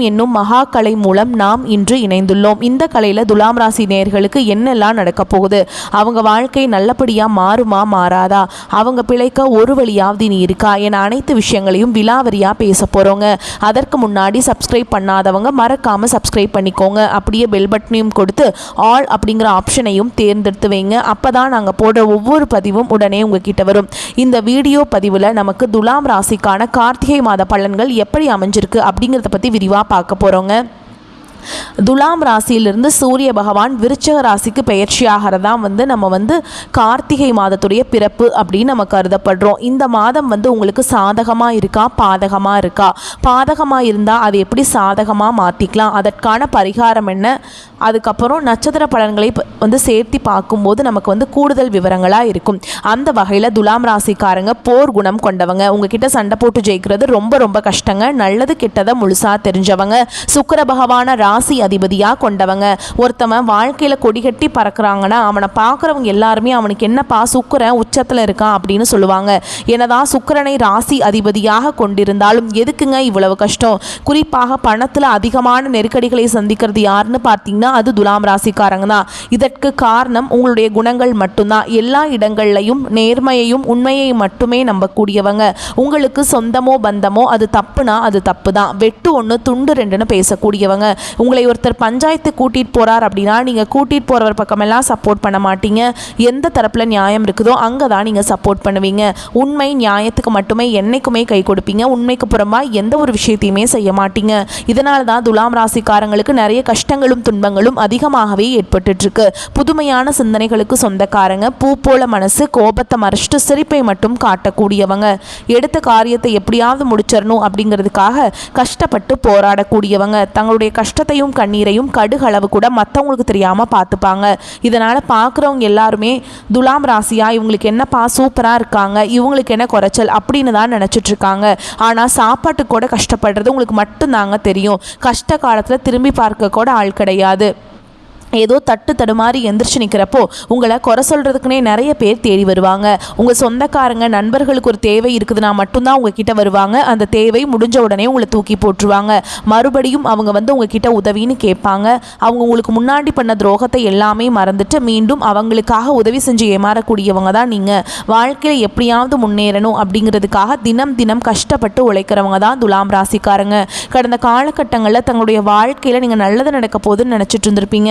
என்னும் மகா கலை மூலம் நாம் இன்று இணைந்துள்ளோம். இந்த கலையில் துலாம் ராசி நேயர்களுக்கு என்னெல்லாம் நடக்க போகுது? அவங்க வாழ்க்கை நல்லபடியாக மாறுமா மாறாதா? அவங்க பிழைக்க ஒரு வழியாவது நீ இருக்கா? என அனைத்து விஷயங்களையும் விலாவரியாக பேச போகிறோங்க அதற்கு முன்னாடி சப்ஸ்கிரைப் பண்ணாதவங்க மறக்காமல் சப்ஸ்கிரைப் பண்ணிக்கோங்க. அப்படியே பெல் பட்டனையும் கொடுத்து ஆல் அப்படிங்கிற ஆப்ஷனையும் தேர்ந்தெடுத்து வைங்க. அப்போ தான் நாங்கள் போடுற ஒவ்வொரு பதிவும் உடனே உங்ககிட்ட வரும். இந்த வீடியோ பதிவில் நமக்கு துலாம் ராசிக்கான கார்த்திகை மாத பலன்கள் எப்படி அமைஞ்சிருக்கு அப்படிங்கிறத பற்றி விரிவாக பார்க்க போகிறோங்க துலாம் ராசியிலிருந்து சூரிய பகவான் விருச்சக ராசிக்கு பயிற்சியாகிறதான் வந்து நம்ம வந்து கார்த்திகை மாதத்துடைய பிறப்பு அப்படின்னு நம்ம கருதப்படுறோம். இந்த மாதம் வந்து உங்களுக்கு சாதகமாக இருக்கா? பாதகமாக இருக்கா? பாதகமாக இருந்தால் அது எப்படி சாதகமாக மாற்றிக்கலாம் அதற்கான பரிகாரம் என்ன? அதுக்கப்புறம் நட்சத்திர பலன்களை வந்து சேர்த்து பார்க்கும்போது நமக்கு வந்து கூடுதல் விவரங்களாக இருக்கும். அந்த வகையில் துலாம் ராசிக்காரங்க போர் குணம் கொண்டவங்க. உங்ககிட்ட சண்டை போட்டு ஜெயிக்கிறது ரொம்ப ரொம்ப கஷ்டங்க. நல்லது கெட்டதை முழுசாக தெரிஞ்சவங்க. சுக்கர பகவான ராசி அதிபதியாக கொண்டவங்க. ஒருத்தவன் வாழ்க்கையில் கொடிகட்டி பறக்கிறாங்கன்னா அவனை பார்க்குறவங்க எல்லாருமே அவனுக்கு என்னப்பா சுக்கிரன் உச்சத்தில் இருக்கான் அப்படின்னு சொல்லுவாங்க. என்னதான் சுக்கிரனை ராசி அதிபதியாக கொண்டிருந்தாலும் எதுக்குங்க இவ்வளவு கஷ்டம்? குறிப்பாக பணத்தில் அதிகமான நெருக்கடிகளை சந்திக்கிறது யாருன்னு பார்த்தீங்கன்னா அது துலாம் ராசிக்காரங்க தான். இதற்கு காரணம் உங்களுடைய குணங்கள் மட்டும்தான். எல்லா இடங்கள்லையும் நேர்மையையும் உண்மையை மட்டுமே நம்பக்கூடியவங்க. உங்களுக்கு சொந்தமோ பந்தமோ அது தப்புனா அது தப்பு தான் வெட்டு ஒன்று துண்டு ரெண்டுன்னு பேசக்கூடியவங்க. உங்களை ஒருத்தர் பஞ்சாயத்து கூட்டிகிட்டு போகிறார் அப்படின்னா நீங்கள் கூட்டிகிட்டு போகிறவர் பக்கமெல்லாம் சப்போர்ட் பண்ண மாட்டீங்க. எந்த தரப்பில் நியாயம் இருக்குதோ அங்கே தான் நீங்கள் சப்போர்ட் பண்ணுவீங்க. உண்மை நியாயத்துக்கு மட்டுமே என்றைக்குமே கை கொடுப்பீங்க. உண்மைக்கு புறமா எந்த ஒரு விஷயத்தையுமே செய்ய மாட்டீங்க. இதனால தான் துலாம் ராசிக்காரங்களுக்கு நிறைய கஷ்டங்களும் துன்பங்களும் அதிகமாகவே ஏற்பட்டுருக்கு புதுமையான சிந்தனைகளுக்கு சொந்தக்காரங்க பூ போல மனசு கோபத்தை மறைச்சிட்டு சிரிப்பை மட்டும் காட்டக்கூடியவங்க. எடுத்த காரியத்தை எப்படியாவது முடிச்சிடணும் அப்படிங்கிறதுக்காக கஷ்டப்பட்டு போராடக்கூடியவங்க. தங்களுடைய கஷ்டத்தை முகத்தையும் கண்ணீரையும் கடுகளவு கூட மற்றவங்களுக்கு தெரியாமல் பார்த்துப்பாங்க. இதனால் பார்க்குறவங்க எல்லாருமே துலாம் ராசியா இவங்களுக்கு என்னப்பா சூப்பராக இருக்காங்க இவங்களுக்கு என்ன குறைச்சல் அப்படின்னு தான் நினச்சிட்ருக்காங்க ஆனால் சாப்பாட்டுக்கு கூட கஷ்டப்படுறது உங்களுக்கு மட்டும்தாங்க தெரியும். கஷ்ட காலத்தில் திரும்பி பார்க்க கூட ஆள் கிடையாது. ஏதோ தட்டு தடுமாறி எந்திரிச்சு நிற்கிறப்போ உங்களை குறை சொல்கிறதுக்குனே நிறைய பேர் தேடி வருவாங்க. உங்கள் சொந்தக்காரங்க நண்பர்களுக்கு ஒரு தேவை இருக்குதுன்னா மட்டும்தான் உங்ககிட்ட வருவாங்க. அந்த தேவை முடிஞ்ச உடனே உங்களை தூக்கி போட்டுருவாங்க. மறுபடியும் அவங்க வந்து உங்ககிட்ட உதவின்னு கேட்பாங்க. அவங்க உங்களுக்கு முன்னாடி பண்ண துரோகத்தை எல்லாமே மறந்துட்டு மீண்டும் அவங்களுக்காக உதவி செஞ்சு ஏமாறக்கூடியவங்க தான் நீங்கள் வாழ்க்கையில் எப்படியாவது முன்னேறணும் அப்படிங்கிறதுக்காக தினம் தினம் கஷ்டப்பட்டு உழைக்கிறவங்க தான் துலாம் ராசிக்காரங்க. கடந்த காலகட்டங்களில் தங்களுடைய வாழ்க்கையில் நீங்கள் நல்லது நடக்க போதுன்னு நினச்சிட்டு இருந்திருப்பீங்க.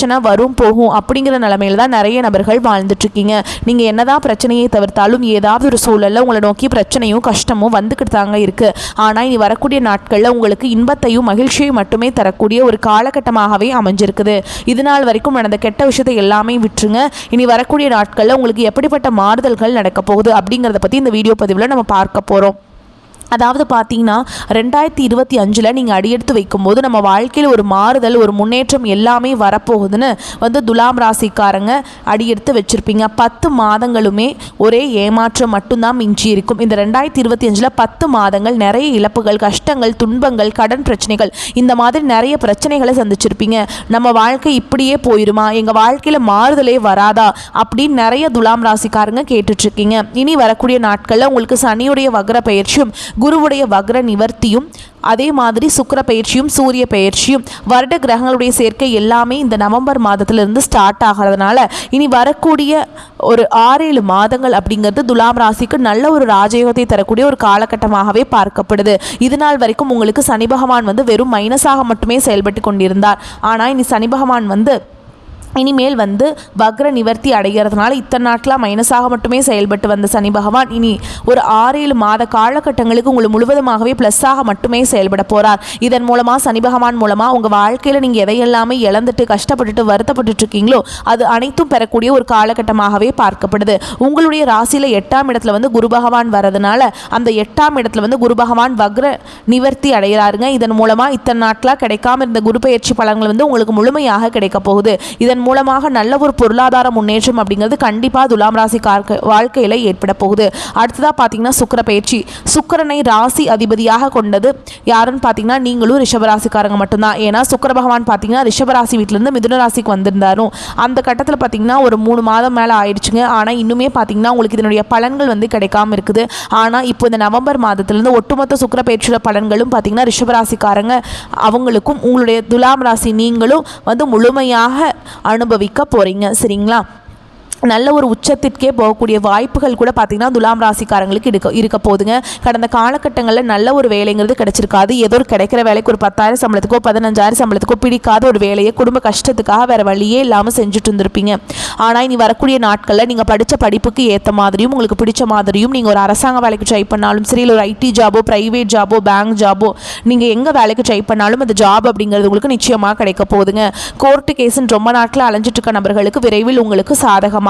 பிரச்சனை வரும் போகும் அப்படிங்கிற நிலமையில தான் நிறைய நபர்கள் வாழ்ந்துட்டு இருக்கீங்க நீங்கள் என்னதான் பிரச்சனையை தவிர்த்தாலும் ஏதாவது ஒரு சூழல்ல உங்களை நோக்கி பிரச்சனையும் கஷ்டமும் வந்துக்கிட்டு தாங்க இருக்கு. ஆனால் இனி வரக்கூடிய நாட்களில் உங்களுக்கு இன்பத்தையும் மகிழ்ச்சியையும் மட்டுமே தரக்கூடிய ஒரு காலகட்டமாகவே அமைஞ்சிருக்குது. இது நாள் வரைக்கும் நடந்த கெட்ட விஷயத்தை எல்லாமே விட்டுருங்க. இனி வரக்கூடிய நாட்களில் உங்களுக்கு எப்படிப்பட்ட மாறுதல்கள் நடக்க போகுது அப்படிங்கிறத பற்றி இந்த வீடியோ பதிவில் நம்ம பார்க்க போகிறோம் அதாவது பார்த்தீங்கன்னா ரெண்டாயிரத்தி இருபத்தி அஞ்சில் நீங்கள் அடியெடுத்து வைக்கும்போது நம்ம வாழ்க்கையில் ஒரு மாறுதல் ஒரு முன்னேற்றம் எல்லாமே வரப்போகுதுன்னு வந்து துலாம் ராசிக்காரங்க அடியெடுத்து வச்சுருப்பீங்க. பத்து மாதங்களுமே ஒரே ஏமாற்றம் மட்டும்தான் மிஞ்சி இருக்கும் இந்த ரெண்டாயிரத்தி இருபத்தி அஞ்சில் பத்து மாதங்கள் நிறைய இழப்புகள் கஷ்டங்கள் துன்பங்கள் கடன் பிரச்சனைகள் இந்த மாதிரி நிறைய பிரச்சனைகளை சந்திச்சிருப்பீங்க. நம்ம வாழ்க்கை இப்படியே போயிருமா? எங்கள் வாழ்க்கையில் மாறுதலே வராதா? அப்படின்னு நிறைய துலாம் ராசிக்காரங்க கேட்டுட்ருக்கீங்க இனி வரக்கூடிய நாட்களில் உங்களுக்கு சனியுடைய வக்ர பயிற்சியும் குருவுடைய வக்ர நிவர்த்தியும் அதே மாதிரி சுக்கிர பயிற்சியும் சூரிய பயிற்சியும் வருட கிரகங்களுடைய சேர்க்கை எல்லாமே இந்த நவம்பர் மாதத்திலிருந்து ஸ்டார்ட் ஆகிறதுனால இனி வரக்கூடிய ஒரு ஆறேழு மாதங்கள் அப்படிங்கிறது துலாம் ராசிக்கு நல்ல ஒரு ராஜயோகத்தை தரக்கூடிய ஒரு காலகட்டமாகவே பார்க்கப்படுது. இது நாள் வரைக்கும் உங்களுக்கு சனி பகவான் வந்து வெறும் மைனஸாக மட்டுமே செயல்பட்டு கொண்டிருந்தார். ஆனால் இனி சனி பகவான் வந்து இனிமேல் வந்து வக்ர நிவர்த்தி அடைகிறதுனால இத்தனை நாட்களாக மைனஸாக மட்டுமே செயல்பட்டு வந்த சனி பகவான் இனி ஒரு ஆறேழு மாத காலகட்டங்களுக்கு உங்களை முழுவதுமாகவே ப்ளஸ்ஸாக மட்டுமே செயல்பட போகிறார் இதன் மூலமாக சனி பகவான் மூலமாக உங்கள் வாழ்க்கையில் நீங்கள் எதையெல்லாமே இழந்துட்டு கஷ்டப்பட்டுட்டு வருத்தப்பட்டுட்டு இருக்கீங்களோ அது அனைத்தும் பெறக்கூடிய ஒரு காலகட்டமாகவே பார்க்கப்படுது. உங்களுடைய ராசியில் எட்டாம் இடத்துல வந்து குரு பகவான் வரதுனால அந்த எட்டாம் இடத்துல வந்து குரு பகவான் வக்ர நிவர்த்தி அடைகிறாருங்க. இதன் மூலமாக இத்தனை நாட்களாக கிடைக்காம இருந்த குரு பயிற்சி பலன்கள் வந்து உங்களுக்கு முழுமையாக கிடைக்க போகுது. இதன் மூலமாக நல்ல ஒரு பொருளாதார முன்னேற்றம் அப்படிங்கிறது கண்டிப்பாக துலாம் ராசி வாழ்க்கையில் ஏற்பட போகுது. அடுத்ததாக பார்த்தீங்கன்னா சுக்கர பயிற்சி. சுக்கரனை ராசி அதிபதியாக கொண்டது யாருன்னு பார்த்தீங்கன்னா நீங்களும் ரிஷபராசிக்காரங்க மட்டும்தான். ஏன்னா சுக்கர பகவான் பார்த்தீங்கன்னா ரிஷபராசி வீட்டிலேருந்து மிதுன ராசிக்கு வந்திருந்தாரும் அந்த கட்டத்தில் பார்த்தீங்கன்னா ஒரு மூணு மாதம் மேலே ஆயிடுச்சுங்க. ஆனால் இன்னுமே பார்த்தீங்கன்னா உங்களுக்கு இதனுடைய பலன்கள் வந்து கிடைக்காம இருக்குது. ஆனால் இப்போ இந்த நவம்பர் மாதத்துலேருந்து ஒட்டுமொத்த சுக்கர பயிற்சியோட பலன்களும் பார்த்தீங்கன்னா ரிஷபராசிக்காரங்க. அவங்களுக்கும் உங்களுடைய துலாம் ராசி நீங்களும் வந்து முழுமையாக அனுபவிக்க போகிறீங்க சரிங்களா? நல்ல ஒரு உச்சத்திற்கே போகக்கூடிய வாய்ப்புகள் கூட பார்த்திங்கன்னா துலாம் ராசிக்காரங்களுக்கு இருக்க இருக்க போதுங்க கடந்த காலகட்டங்களில் நல்ல ஒரு வேலைங்கிறது கிடைச்சிருக்காது. ஏதோ ஒரு கிடைக்கிற வேலைக்கு ஒரு பத்தாயிரம் சம்பளத்துக்கோ பதினஞ்சாயிரம் சம்பளத்துக்கோ பிடிக்காத ஒரு வேலையை குடும்ப கஷ்டத்துக்காக வேறு வழியே இல்லாமல் செஞ்சுட்டு இருந்திருப்பீங்க. ஆனால் இனி வரக்கூடிய நாட்களில் நீங்கள் படித்த படிப்புக்கு ஏற்ற மாதிரியும் உங்களுக்கு பிடிச்ச மாதிரியும் நீங்கள் ஒரு அரசாங்க வேலைக்கு ட்ரை பண்ணாலும் சரி இல்லை ஒரு ஐடி ஜாபோ ப்ரைவேட் ஜாபோ பேங்க் ஜாபோ நீங்கள் எங்கே வேலைக்கு ட்ரை பண்ணாலும் அந்த ஜாப் அப்படிங்கிறது உங்களுக்கு நிச்சயமாக கிடைக்க போகுதுங்க. கோர்ட்டு கேஸுன்னு ரொம்ப நாட்டில் அலைஞ்சிட்டு இருக்க நபர்களுக்கு விரைவில் உங்களுக்கு சாதகமாக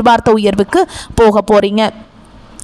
எதிர்பார்த்த உயர்வுக்கு போக போகிறீங்க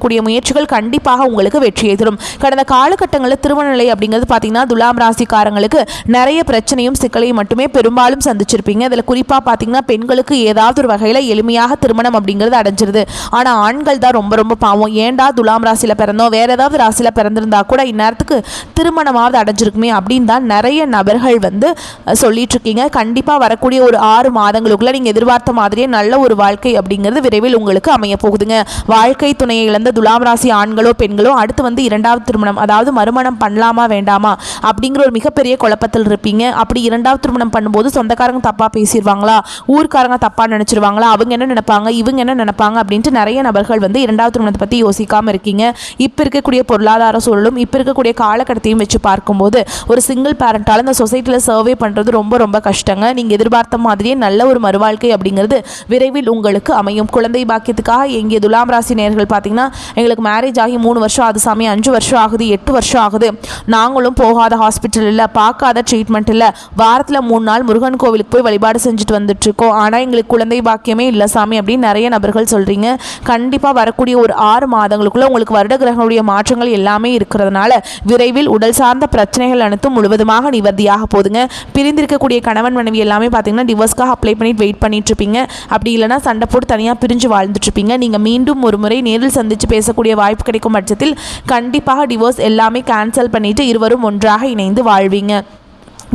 எடுக்கக்கூடிய முயற்சிகள் கண்டிப்பாக உங்களுக்கு வெற்றியை தரும் கடந்த காலகட்டங்களில் திருமண நிலை அப்படிங்கிறது பார்த்தீங்கன்னா துலாம் ராசிக்காரங்களுக்கு நிறைய பிரச்சனையும் சிக்கலையும் மட்டுமே பெரும்பாலும் சந்திச்சிருப்பீங்க. அதில் குறிப்பாக பார்த்தீங்கன்னா பெண்களுக்கு ஏதாவது ஒரு வகையில் எளிமையாக திருமணம் அப்படிங்கிறது அடைஞ்சிருது. ஆனால் ஆண்கள் தான் ரொம்ப ரொம்ப பாவம். ஏண்டா துலாம் ராசியில் பிறந்தோம்? வேறு ஏதாவது ராசியில் பிறந்திருந்தா கூட இந்நேரத்துக்கு திருமணமாவது அடைஞ்சிருக்குமே அப்படின்னு தான் நிறைய நபர்கள் வந்து சொல்லிட்டு இருக்கீங்க கண்டிப்பாக வரக்கூடிய ஒரு ஆறு மாதங்களுக்குள்ள நீங்கள் எதிர்பார்த்த மாதிரியே நல்ல ஒரு வாழ்க்கை அப்படிங்கிறது விரைவில் உங்களுக்கு அமைய போகுதுங்க. வாழ்க்கை துணையை இழந்த துலாம் ராசி ஆண்களோ பெண்களோ அடுத்து வந்து இரண்டாவது திருமணம் அதாவது மறுமணம் பண்ணலாமா வேண்டாமா அப்படிங்கிற ஒரு மிகப்பெரிய குழப்பத்தில் இருப்பீங்க. அப்படி இரண்டாவது திருமணம் பண்ணும்போது சொந்தக்காரங்க தப்பாக பேசிடுவாங்களா ஊருக்காரங்க தப்பாக நினச்சிருவாங்களா அவங்க என்ன நினைப்பாங்க இவங்க என்ன நினைப்பாங்க அப்படின்ட்டு நிறைய நபர்கள் வந்து இரண்டாவது திருமணத்தை பற்றி யோசிக்காமல் இருக்கீங்க. இப்போ இருக்கக்கூடிய பொருளாதார சூழலும் இப்போ இருக்கக்கூடிய காலகட்டத்தையும் வச்சு பார்க்கும்போது ஒரு சிங்கிள் பேரண்டால் இந்த சொசைட்டியில் சர்வே பண்ணுறது ரொம்ப ரொம்ப கஷ்டங்க. நீங்கள் எதிர்பார்த்த மாதிரியே நல்ல ஒரு மறுவாழ்க்கை அப்படிங்கிறது விரைவில் உங்களுக்கு அமையும். குழந்தை பாக்கியத்துக்காக எங்கே துலாம் ராசி நேர்கள் பார்த்தீங்கன்னா எங்களுக்கு மேரேஜ் ஆகி மூணு வருஷம் ஆகுது சாமி அஞ்சு வருஷம் ஆகுது எட்டு வருஷம் ஆகுது. நாங்களும் போகாத ஹாஸ்பிட்டல் இல்லை பார்க்காத ட்ரீட்மெண்ட் இல்லை. வாரத்தில் மூணு நாள் முருகன் கோவிலுக்கு போய் வழிபாடு செஞ்சுட்டு வந்துட்டுருக்கோம். ஆனால் எங்களுக்கு குழந்தை பாக்கியமே இல்லை சாமி அப்படின்னு நிறைய நபர்கள் சொல்கிறீங்க கண்டிப்பாக வரக்கூடிய ஒரு ஆறு மாதங்களுக்குள்ளே உங்களுக்கு வருட கிரகங்களுடைய மாற்றங்கள் எல்லாமே இருக்கிறதுனால விரைவில் உடல் சார்ந்த பிரச்சனைகள் அனைத்தும் முழுவதுமாக நிவர்த்தியாக போதுங்க பிரிந்திருக்கக்கூடிய கணவன் மனைவி எல்லாமே பார்த்தீங்கன்னா டிவோர்ஸ்க்காக அப்ளை பண்ணிட்டு வெயிட் பண்ணிட்டு இருப்பீங்க. அப்படி இல்லைன்னா சண்டை போட்டு தனியாக பிரிஞ்சு வாழ்ந்துட்டு இருப்பீங்க. நீங்கள் மீண்டும் ஒரு முறை நேரில் சந்தித்து பேசக்கூடிய வாய்ப்பு கிடைக்கும் பட்சத்தில் கண்டிப்பாக டிவோர்ஸ் எல்லாமே கேன்சல் பண்ணிட்டு இருவரும் ஒன்றாக இணைந்து வாழ்வீங்க.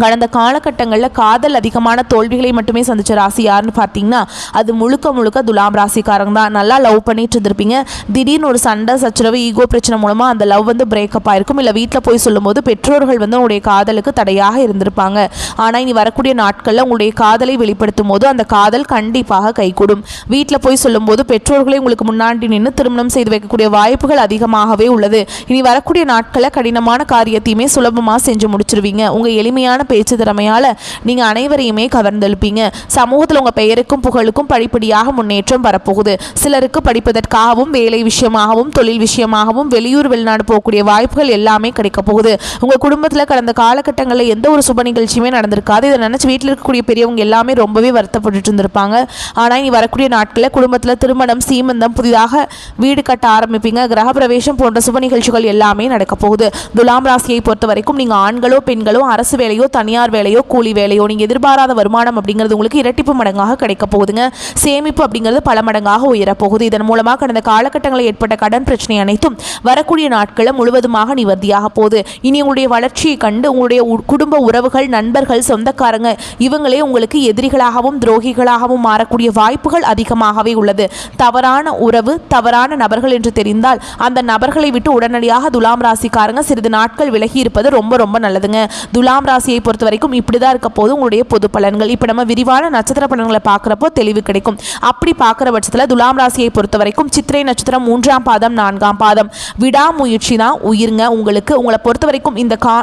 கடந்த காலகட்டங்களில் காதல் அதிகமான தோல்விகளை மட்டுமே சந்திச்ச ராசி யாருன்னு பார்த்தீங்கன்னா அது முழுக்க முழுக்க துலாம் ராசிக்காரங்க தான். நல்லா லவ் பண்ணிட்டு இருந்திருப்பீங்க. திடீர்னு ஒரு சண்டை சச்சரவு ஈகோ பிரச்சனை மூலமாக அந்த லவ் வந்து பிரேக்கப் ஆயிருக்கும். இல்லை வீட்டில் போய் சொல்லும்போது பெற்றோர்கள் வந்து உங்களுடைய காதலுக்கு தடையாக இருந்திருப்பாங்க. ஆனால் இனி வரக்கூடிய நாட்களில் உங்களுடைய காதலை வெளிப்படுத்தும் போது அந்த காதல் கண்டிப்பாக கைகூடும். வீட்டில் போய் சொல்லும்போது பெற்றோர்களை உங்களுக்கு முன்னாடி நின்று திருமணம் செய்து வைக்கக்கூடிய வாய்ப்புகள் அதிகமாகவே உள்ளது. இனி வரக்கூடிய நாட்களில் கடினமான காரியத்தையுமே சுலபமாக செஞ்சு முடிச்சிருவீங்க. உங்கள் எளிமையான பேச்சு திறமையால் நீங்கள் அனைவரையுமே கவர்ந்தெழுப்பீங்க. சமூகத்தில் உங்கள் பெயருக்கும் புகழுக்கும் படிப்படியாக முன்னேற்றம் வரப்போகுது. சிலருக்கு படிப்பதற்காகவும் வேலை விஷயமாகவும் தொழில் விஷயமாகவும் வெளியூர் வெளிநாடு போகக்கூடிய வாய்ப்புகள் எல்லாமே கிடைக்க போகுது. உங்கள் குடும்பத்தில் கடந்த காலகட்டங்களில் எந்த ஒரு சுப நிகழ்ச்சியுமே நடந்திருக்காது. இதை நினச்சி வீட்டில் இருக்கக்கூடிய பெரியவங்க எல்லாமே ரொம்பவே வருத்தப்பட்டு இருந்திருப்பாங்க. ஆனால் இனி வரக்கூடிய நாட்களில் குடும்பத்தில் திருமணம் சீமந்தம் புதிதாக வீடு கட்ட ஆரம்பிப்பீங்க. கிரகப்பிரவேசம் போன்ற சுப நிகழ்ச்சிகள் எல்லாமே நடக்க போகுது. துலாம் ராசியை பொறுத்த வரைக்கும் நீங்கள் ஆண்களோ பெண்களோ அரசு வேலையோ தனியார் வேலையோ கூலி வேலையோ நீங்கள் எதிர்பாராத வருமானம் அப்படிங்கிறது உங்களுக்கு இரட்டிப்பு மடங்காக கிடைக்க போகுதுங்க. சேமிப்பு அப்படிங்கிறது பல மடங்காக உயரப்போகுது இதன் மூலமாக கடந்த காலகட்டங்களில் ஏற்பட்ட கடன் பிரச்சனை அனைத்தும் வரக்கூடிய நாட்களை முழுவதுமாக நிவர்த்தியாக போகுது. இனி உங்களுடைய வளர்ச்சியை கண்டு உங்களுடைய உ- குடும்ப உறவுகள் நண்பர்கள் சொந்தக்காரங்க இவங்களே உங்களுக்கு எதிரிகளாகவும் துரோகிகளாகவும் மாறக்கூடிய வாய்ப்புகள் அதிகமாகவே உள்ளது. தவறான உறவு தவறான நபர்கள் என்று தெரிந்தால் அந்த நபர்களை விட்டு உடனடியாக துலாம் ராசிக்காரங்க சிறிது நாட்கள் விலகி இருப்பது ரொம்ப ரொம்ப நல்லதுங்க. துலாம் ராசியை பொறுத்த வரைக்கும் இப்படி தான் இருக்க போது உங்களுடைய பொது பலன்கள். இப்போ நம்ம விரிவான நட்சத்திர பலன்களை பார்க்குறப்போ தெளிவு கிடைக்கும். அப்படி பார்க்குற பட்சத்தில் துலாம் ராசியை பொறுத்த வரைக்கும் சித்திரை நட்சத்திரம் மூன்றாம் பாதம் நான்காம் பாதம். விடாமுயற்சி தான் உயிருங்க. உங்களுக்கு உங்களை பொறுத்த வரைக்கும் இந்த கா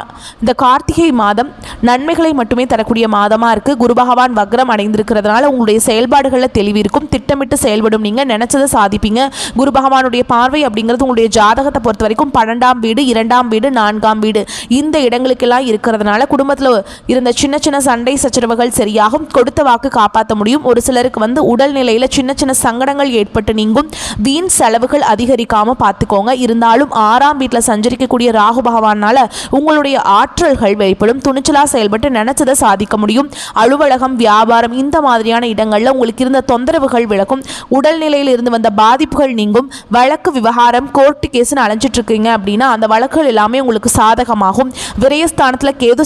இந்த கார்த்திகை மாதம் நன்மைகளை மட்டுமே தரக்கூடிய மாதமாக இருக்குது குரு பகவான் வக்ரம் அடைந்திருக்கிறதுனால உங்களுடைய செயல்பாடுகளில் தெளிவு இருக்கும். திட்டமிட்டு செயல்படும் நீங்கள் நினச்சதை சாதிப்பீங்க. குரு பகவானுடைய பார்வை அப்படிங்கிறது உங்களுடைய ஜாதகத்தை பொறுத்த வரைக்கும் பன்னெண்டாம் வீடு இரண்டாம் வீடு நான்காம் வீடு. இந்த இடங்களுக்கெல்லாம் இருக்கிறதுனால குடும்பத்தில் இருந்த சின்ன சின்ன சண்டை சச்சரவுகள் சரியாகும். கொடுத்த வாக்கு காப்பாற்ற முடியும். ஒரு சிலருக்கு வந்து உடல்நிலையில் சின்ன சின்ன சங்கடங்கள் ஏற்பட்டு நீங்கும். வீண் செலவுகள் அதிகரிக்காம பார்த்துக்கோங்க இருந்தாலும் ஆறாம் வீட்டில் சஞ்சரிக்கக்கூடிய ராகு பகவானால உங்களுடைய ஆற்றல்கள் வெளிப்படும். துணிச்சலாக செயல்பட்டு நினைச்சதை சாதிக்க முடியும். அலுவலகம் வியாபாரம் இந்த மாதிரியான இடங்களில் உங்களுக்கு இருந்த தொந்தரவுகள் விளக்கும் உடல்நிலையில் இருந்து வந்த பாதிப்புகள் நீங்கும். வழக்கு விவகாரம் கோர்ட்டு கேஸ்னு அலைஞ்சிட்டு இருக்கீங்க அப்படின்னா அந்த வழக்குகள் எல்லாமே உங்களுக்கு சாதகமாகும். விரயஸ்தானத்தில் கேது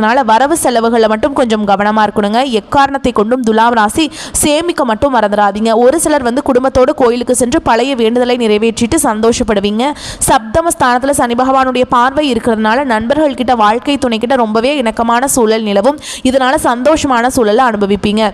சஞ்சரிக்கிறதுனால வரவு செலவுகளில் மட்டும் கொஞ்சம் கவனமாக இருக்கணுங்க. எக்காரணத்தை கொண்டும் துலாம் ராசி சேமிக்க மட்டும் மறந்துடாதீங்க ஒரு சிலர் வந்து குடும்பத்தோடு கோயிலுக்கு சென்று பழைய வேண்டுதலை நிறைவேற்றிட்டு சந்தோஷப்படுவீங்க. சப்தம ஸ்தானத்தில் சனி பகவானுடைய பார்வை இருக்கிறதுனால நண்பர்கள் கிட்ட வாழ்க்கை துணை கிட்ட ரொம்பவே இணக்கமான சூழல் நிலவும். இதனால சந்தோஷமான சூழலை அனுபவிப்பீங்க.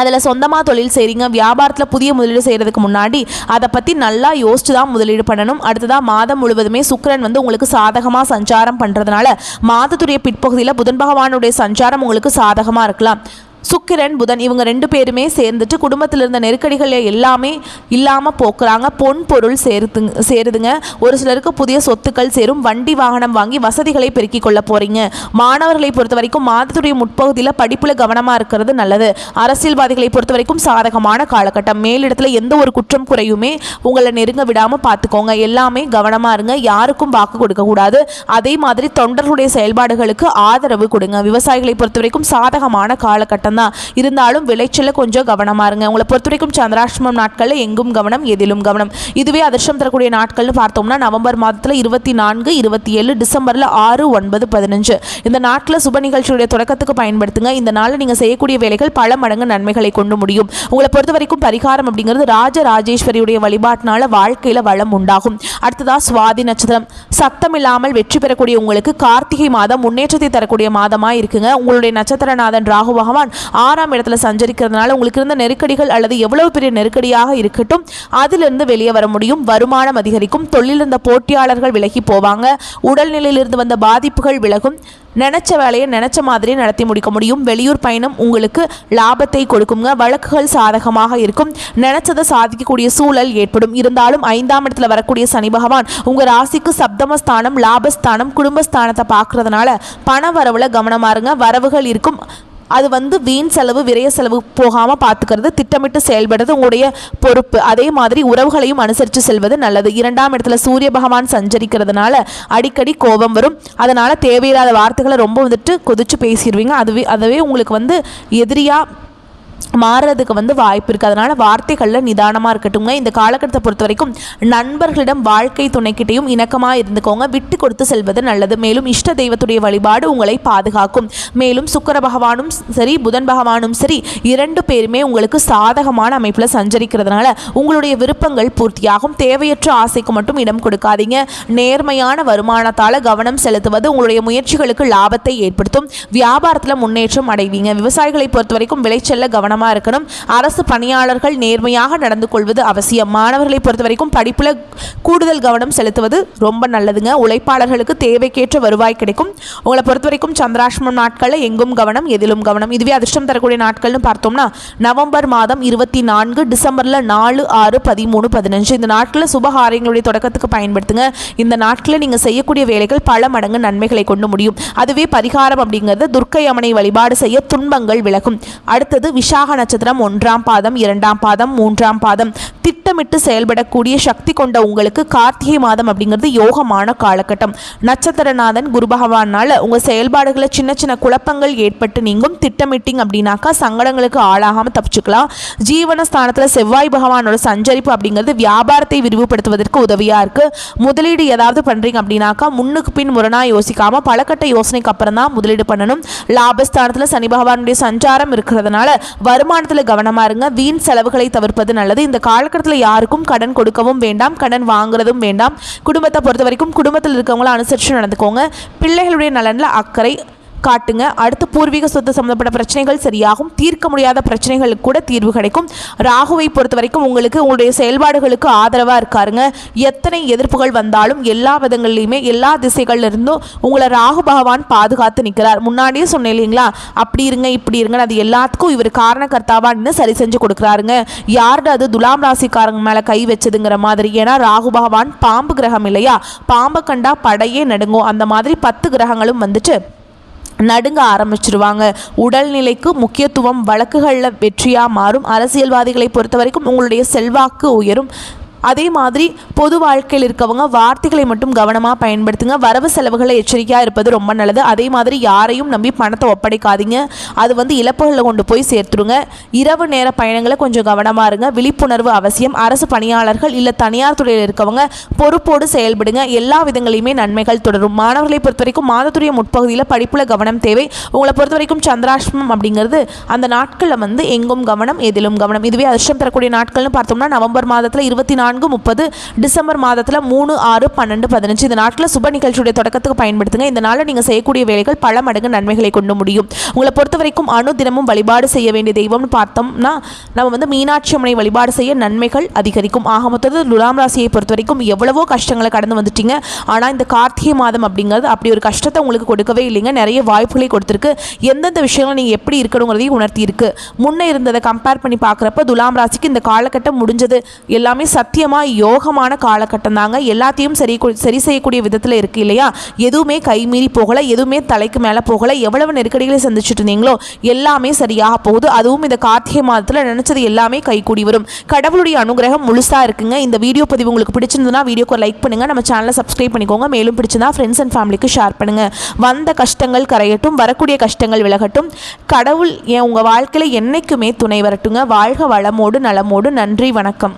அதில் சொந்தமாக தொழில் செய்கிறீங்க வியாபாரத்தில் புதிய முதலீடு செய்கிறதுக்கு முன்னாடி அதை பற்றி நல்லா யோசிச்சு தான் முதலீடு பண்ணணும். அடுத்ததாக மாதம் முழுவதுமே சுக்கரன் வந்து உங்களுக்கு சாதகமாக சஞ்சாரம் பண்ணுறதுனால மாதத்துடைய பிற்பகுதியில் புதன் பகவானுடைய சஞ்சாரம் உங்களுக்கு சாதகமாக இருக்கலாம். சுக்கிரன் புதன் இவங்க ரெண்டு பேருமே சேர்ந்துட்டு குடும்பத்தில் இருந்த நெருக்கடிகள் எல்லாமே இல்லாமல் போக்குறாங்க. பொன் பொருள் சேருதுங்க சேருதுங்க. ஒரு சிலருக்கு புதிய சொத்துக்கள் சேரும். வண்டி வாகனம் வாங்கி வசதிகளை பெருக்கிக் கொள்ள போறீங்க. மாணவர்களை பொறுத்த வரைக்கும் மாதத்துடைய முற்பகுதியில் படிப்பில் கவனமாக இருக்கிறது நல்லது. அரசியல்வாதிகளை பொறுத்த வரைக்கும் சாதகமான காலகட்டம். மேலிடத்தில் எந்த ஒரு குற்றம் குறையுமே உங்களை நெருங்க விடாமல் பார்த்துக்கோங்க எல்லாமே கவனமாக இருங்க. யாருக்கும் வாக்கு கொடுக்கக்கூடாது அதே மாதிரி தொண்டர்களுடைய செயல்பாடுகளுக்கு ஆதரவு கொடுங்க. விவசாயிகளை பொறுத்த வரைக்கும் சாதகமான காலகட்டம் தான் இருந்தாலும் விளைச்சல கொஞ்சம் கவனமாக இருங்க. உங்களை பொறுத்த வரைக்கும் சந்திராஷ்டமம் நாட்களில் எங்கும் கவனம் எதிலும் கவனம். இதுவே அதிர்ஷ்டம் தரக்கூடிய நாட்கள்னு பார்த்தோம்னா நவம்பர் மாதத்தில் இருபத்தி நான்கு இருபத்தி ஏழு டிசம்பரில் ஆறு ஒன்பது பதினஞ்சு. இந்த நாட்டில் சுப நிகழ்ச்சியுடைய தொடக்கத்துக்கு பயன்படுத்துங்க. இந்த நாளில் நீங்கள் செய்யக்கூடிய வேலைகள் பல மடங்கு நன்மைகளை கொண்டு முடியும். உங்களை பொறுத்த வரைக்கும் பரிகாரம் அப்படிங்கிறது ராஜ ராஜேஸ்வரியுடைய வழிபாட்டினால வாழ்க்கையில் வளம் உண்டாகும். அடுத்ததா சுவாதி நட்சத்திரம். சத்தம் இல்லாமல் வெற்றி பெறக்கூடிய உங்களுக்கு கார்த்திகை மாதம் முன்னேற்றத்தை தரக்கூடிய மாதமாக இருக்குங்க உங்களுடைய நட்சத்திரநாதன் ராகு பகவான் ஆறாம் இடத்துல சஞ்சரிக்கிறதுனால உங்களுக்கு இருந்த நெருக்கடிகள் அல்லது எவ்வளவு பெரிய நெருக்கடியாக இருக்கட்டும் அதிலிருந்து வெளியே வர முடியும். வருமானம் அதிகரிக்கும். தொழில் இருந்த போட்டியாளர்கள் விலகி போவாங்க. உடல்நிலையிலிருந்து வந்த பாதிப்புகள் விலகும். நினச்ச வேலையை நினச்ச மாதிரி நடத்தி முடிக்க முடியும். வெளியூர் பயணம் உங்களுக்கு லாபத்தை கொடுக்குங்க. வழக்குகள் சாதகமாக இருக்கும். நினச்சதை சாதிக்கக்கூடிய சூழல் ஏற்படும். இருந்தாலும் ஐந்தாம் இடத்துல வரக்கூடிய சனி பகவான் உங்கள் ராசிக்கு சப்தமஸ்தானம் லாபஸ்தானம் குடும்பஸ்தானத்தை பார்க்கறதுனால பண வரவுல கவனமாருங்க வரவுகள் இருக்கும். அது வந்து வீண் செலவு விரைய செலவு போகாமல் பார்த்துக்கிறது திட்டமிட்டு செயல்படுறது உங்களுடைய பொறுப்பு. அதே மாதிரி உறவுகளையும் அனுசரித்து செல்வது நல்லது. இரண்டாம் இடத்துல சூரிய பகவான் சஞ்சரிக்கிறதுனால அடிக்கடி கோபம் வரும். அதனால் தேவையில்லாத வார்த்தைகளை ரொம்ப வந்துட்டு கொதிச்சு பேசிடுவீங்க. அதுவே அதுவே உங்களுக்கு வந்து எதிரியாக மாறுறதுக்கு வந்து வாய்ப்பு இருக்குது அதனால் வார்த்தைகளில் நிதானமாக இருக்கட்டுங்க இந்த காலகட்டத்தை பொறுத்த வரைக்கும் நண்பர்களிடம் வாழ்க்கை துணைக்கிட்டையும் இணக்கமாக இருந்துக்கோங்க. விட்டு கொடுத்து செல்வது நல்லது. மேலும் இஷ்ட தெய்வத்துடைய வழிபாடு உங்களை பாதுகாக்கும். மேலும் சுக்கர பகவானும் சரி புதன் பகவானும் சரி இரண்டு பேருமே உங்களுக்கு சாதகமான அமைப்பில் சஞ்சரிக்கிறதுனால உங்களுடைய விருப்பங்கள் பூர்த்தியாகும். தேவையற்ற ஆசைக்கு மட்டும் இடம் கொடுக்காதீங்க. நேர்மையான வருமானத்தால் கவனம் செலுத்துவது உங்களுடைய முயற்சிகளுக்கு லாபத்தை ஏற்படுத்தும். வியாபாரத்தில் முன்னேற்றம் அடைவீங்க. விவசாயிகளை பொறுத்த வரைக்கும் கவனம் கவனமாக இருக்கணும். அரசு பணியாளர்கள் நேர்மையாக நடந்து கொள்வது அவசியம். மாணவர்களை பொறுத்த வரைக்கும் படிப்பில் கூடுதல் கவனம் செலுத்துவது ரொம்ப நல்லதுங்க. உழைப்பாளர்களுக்கு தேவைக்கேற்ற வருவாய் கிடைக்கும். உங்களை பொறுத்த வரைக்கும் சந்திராஷ்மம் நாட்களில் எங்கும் கவனம் எதிலும் கவனம். இதுவே அதிர்ஷ்டம் தரக்கூடிய நாட்கள்னு பார்த்தோம்னா நவம்பர் மாதம் இருபத்தி நான்கு டிசம்பரில் நாலு ஆறு பதிமூணு பதினஞ்சு. இந்த நாட்களில் சுபகாரியங்களுடைய தொடக்கத்துக்கு பயன்படுத்துங்க. இந்த நாட்களில் நீங்கள் செய்யக்கூடிய வேலைகள் பல மடங்கு நன்மைகளை கொண்டு முடியும். அதுவே பரிகாரம் அப்படிங்கிறது துர்க்கை அம்மனை வழிபாடு செய்ய துன்பங்கள் விலகும். அடுத்தது விசாக நட்சத்திரம் ஒன்றாம் பாதம் இரண்டாம் பாதம் மூன்றாம் பாதம். திட்டமிட்டு செயல்படக்கூடிய சக்தி கொண்ட உங்களுக்கு கார்த்திகை மாதம் அப்படிங்கிறது யோகமான காலகட்டம். நட்சத்திரநாதன் குரு பகவானால் உங்கள் செயல்பாடுகளை சின்ன சின்ன குழப்பங்கள் ஏற்பட்டு நீங்கும். திட்டமிட்டிங் அப்படின்னாக்கா சங்கடங்களுக்கு ஆளாகாமல் தப்பிச்சுக்கலாம். ஜீவனஸ்தானத்தில் செவ்வாய் பகவானோட சஞ்சரிப்பு அப்படிங்கிறது வியாபாரத்தை விரிவுபடுத்துவதற்கு உதவியாக இருக்குது முதலீடு ஏதாவது பண்ணுறீங்க அப்படின்னாக்கா முன்னுக்கு பின் முரணாக யோசிக்காமல் பலக்கட்ட யோசனைக்கு அப்புறம் தான் முதலீடு பண்ணணும். லாபஸ்தானத்தில் சனி பகவானுடைய சஞ்சாரம் இருக்கிறதுனால வருமானத்தில் கவனமாக இருங்க. வீண் செலவுகளை தவிர்ப்பது நல்லது. இந்த காலகட்டத்தில் யாருக்கும் கடன் கொடுக்கவும் வேண்டாம். கடன் வாங்குறதும் வேண்டாம். குடும்பத்தை பொறுத்த வரைக்கும் குடும்பத்தில் இருக்கவங்கள அனுசரித்து நடந்துக்கோங்க. பிள்ளைகளுடைய நலனில் அக்கறை காட்டுங்க. அடுத்து பூர்வீக சொத்து சம்மந்தப்பட்ட பிரச்சனைகள் சரியாகும். தீர்க்க முடியாத பிரச்சனைகளுக்கு கூட தீர்வு கிடைக்கும். ராகுவை பொறுத்த வரைக்கும் உங்களுக்கு உங்களுடைய செயல்பாடுகளுக்கு ஆதரவாக இருக்காருங்க. எத்தனை எதிர்ப்புகள் வந்தாலும் எல்லா விதங்கள்லையுமே எல்லா திசைகள்ல இருந்தும் உங்களை ராகு பகவான் பாதுகாத்து நிற்கிறார் முன்னாடியே சொன்னேன் இல்லைங்களா? அப்படி இருங்க இப்படி இருங்க அது எல்லாத்துக்கும் இவர் காரணக்கர்த்தாவா நின்று சரி செஞ்சு கொடுக்குறாருங்க. யார்டு அது துலாம் ராசிக்காரங்க மேலே கை வச்சதுங்கிற மாதிரி? ஏன்னா ராகு பகவான் பாம்பு கிரகம் இல்லையா? பாம்பை கண்டா படையே நடுங்கும். அந்த மாதிரி பத்து கிரகங்களும் வந்துட்டு நடுங்க ஆரம்பிச்சிருவாங்க. உடல்நிலைக்கு முக்கியத்துவம் வழக்குகளில் வெற்றியாக மாறும். அரசியல்வாதிகளை பொறுத்த வரைக்கும் உங்களுடைய செல்வாக்கு உயரும். அதே மாதிரி பொது வாழ்க்கையில் இருக்கவங்க வார்த்தைகளை மட்டும் கவனமாக பயன்படுத்துங்க. வரவு செலவுகளை எச்சரிக்கையாக இருப்பது ரொம்ப நல்லது. அதே மாதிரி யாரையும் நம்பி பணத்தை ஒப்படைக்காதீங்க. அது வந்து இழப்புகளில் கொண்டு போய் சேர்த்துருங்க இரவு நேர பயணங்களை கொஞ்சம் கவனமாக இருங்க. விழிப்புணர்வு அவசியம். அரசு பணியாளர்கள் இல்லை தனியார் துறையில் இருக்கவங்க பொறுப்போடு செயல்படுங்க. எல்லா விதங்களையுமே நன்மைகள் தொடரும். மாணவர்களை பொறுத்த வரைக்கும் மாதத்துடைய முற்பகுதியில் படிப்பில் கவனம் தேவை. உங்களை பொறுத்த வரைக்கும் சந்திராஷ்டமம் அப்படிங்கிறது அந்த நாட்களில் வந்து எங்கும் கவனம் எதிலும் கவனம். இதுவே அதிர்ஷ்டம் தரக்கூடிய நாட்கள்னு பார்த்தோம்னா நவம்பர் மாதத்தில் இருபத்தி நான்கு முப்பது டிசம்பர் மாதத்தில் மூணு ஆறு பன்னெண்டு பதினஞ்சு. இந்த நாட்டில் சுப நிகழ்ச்சியுடைய தொடக்கத்துக்கு பயன்படுத்துங்க. இந்த நாளில் நீங்கள் செய்யக்கூடிய வேலைகள் பல மடங்கு நன்மைகளை கொண்டு முடியும். உங்களை பொறுத்த வரைக்கும் அணு தினமும் வழிபாடு செய்ய வேண்டிய தெய்வம்னு பார்த்தோம்னா நம்ம வந்து மீனாட்சி அம்மனை வழிபாடு செய்ய நன்மைகள் அதிகரிக்கும். ஆக மொத்தத்தில் துலாம் ராசியை பொறுத்த வரைக்கும் எவ்வளவோ கஷ்டங்களை கடந்து வந்துட்டீங்க. ஆனால் இந்த கார்த்திகை மாதம் அப்படிங்கிறது அப்படி ஒரு கஷ்டத்தை உங்களுக்கு கொடுக்கவே இல்லைங்க. நிறைய வாய்ப்புகளை கொடுத்துருக்கு. எந்தெந்த விஷயங்கள் நீங்கள் எப்படி இருக்கணுங்கிறதையும் உணர்த்தி இருக்கு முன்னே இருந்ததை கம்பேர் பண்ணி பார்க்குறப்ப துலாம் ராசிக்கு இந்த காலகட்டம் முடிஞ்சது. எல்லாமே சத்தியமாக யோகமான காலகட்டம் தாங்க. எல்லாத்தையும் சரி சரி செய்யக்கூடிய விதத்தில் இருக்குது இல்லையா? எதுவுமே கைமீறி போகலை எதுவுமே தலைக்கு மேலே போகலை. எவ்வளவு நெருக்கடிகளை சந்திச்சுட்டு இருந்தீங்களோ எல்லாமே சரியாக போகுது. அதுவும் இந்த கார்த்திகை மாதத்தில் நினச்சது எல்லாமே கைகூடி வரும். கடவுளுடைய அனுகிரகம் முழுசாக இருக்குங்க. இந்த வீடியோ பதிவு உங்களுக்கு பிடிச்சிருந்ததுன்னா வீடியோக்கு லைக் பண்ணுங்கள் நம்ம சேனலை சப்ஸ்கிரைப் பண்ணிக்கோங்க. மேலும் பிடிச்சிருந்தா ஃப்ரெண்ட்ஸ் அண்ட் ஃபேமிலிக்கு ஷேர் பண்ணுங்கள் வந்த கஷ்டங்கள் கரையட்டும் வரக்கூடிய கஷ்டங்கள் விலகட்டும். கடவுள் என் உங்கள் வாழ்க்கையில் என்னைக்குமே துணை வரட்டுங்க. வாழ்க வளமோடு நலமோடு. நன்றி வணக்கம்.